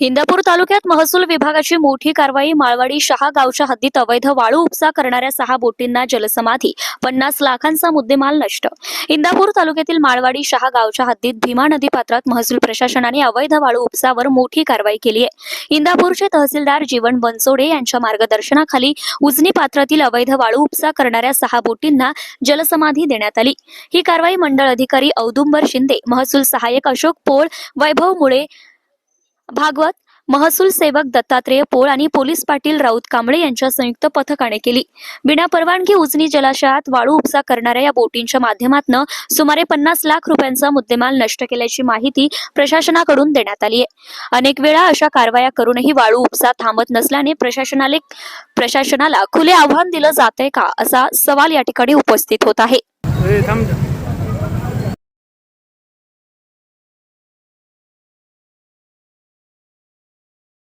इंदापूर तालुक्यात महसूल विभागाची मोठी कारवाई माळवाडी शहा गावच्या हद्दीत अवैध वाळू उपसा करणाऱ्या सहा बोटींना जलसमाधी पन्नास लाखांचा मुद्देमाल नष्ट. इंदापूर तालुक्यातील माळवाडी शहा गावच्या हद्दीत भीमा नदी पात्रात महसूल प्रशासनाने अवैध वाळू उपसावर मोठी कारवाई केली आहे. इंदापूरचे तहसीलदार जीवन बनसोडे यांच्या मार्गदर्शनाखाली उजनी पात्रातील अवैध वाळू उपसा करणाऱ्या सहा बोटींना जलसमाधी देण्यात आली. ही कारवाई मंडळ अधिकारी औदुंबर शिंदे महसूल सहाय्यक अशोक पोळ वैभव मुळे भागवत महसूल सेवक दत्तात्रेय पोळ आणि पोलीस पाटील राऊत कांबळे यांच्या संयुक्त पथकाने केली. बिना परवानगी उजनी जलाशयात वाळू उपसा करणाऱ्या या बोटींच्या माध्यमातून सुमारे पन्नास लाख रुपयांचा मुद्देमाल नष्ट केल्याची माहिती प्रशासनाकडून देण्यात आली आहे अनेक वेळा अशा कारवाया करूनही वाळू उपसा थांबत नसल्याने प्रशासनाले प्रशासनाला खुले आव्हान दिलं जातंय का असा सवाल या ठिकाणी उपस्थित होत आहे.